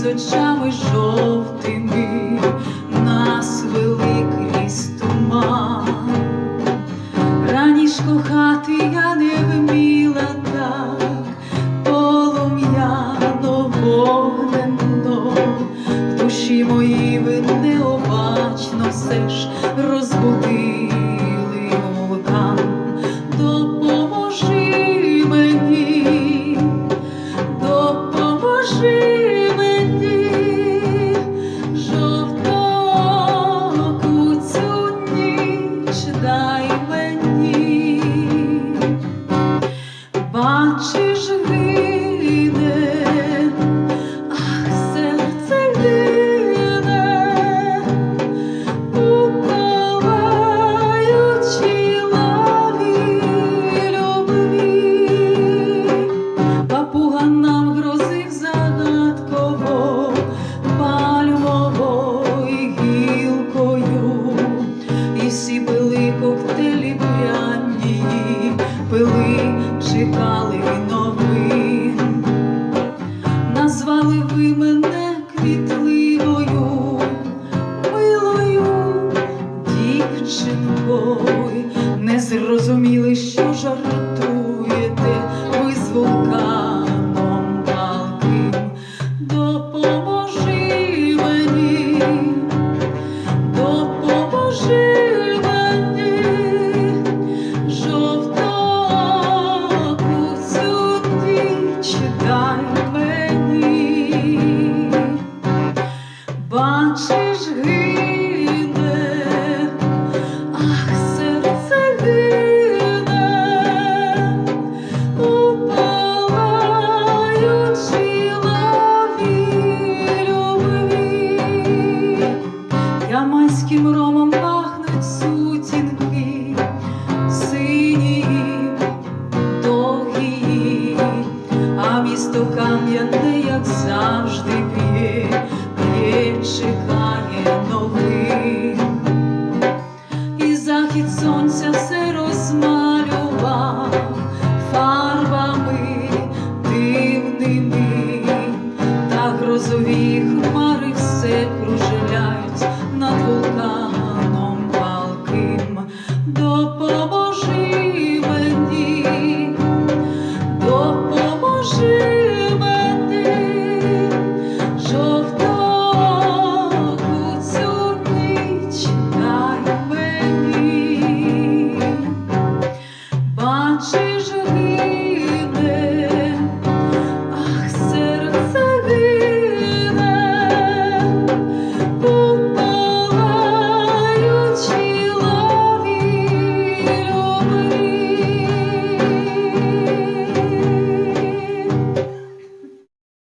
з очами жовтими нас вели крізь туман. Раніш кохати я не вміла так, полум'яно вогненно, в душі мої ви необачно все ж. Бачиш, гине, ах, серце гине, у палаючій лаві. Папуга нам грозив загадково, пальмовою гілкою, і всі пили коктейлі пряні, пили, чекали новин. Назвали ви мене квітливою, милою дівчинкою, Ямайським ромом пахнуть сутінки, сині, довгі, а місто кам'яне, як завжди п'є, п'є, чекає новин. І захід сонця все розмалював фарбами дивними, та грозові хмари над вулканом палким. Допоможи мені, допоможи мені, жовтоку цю ніч дай мені. Бачиш,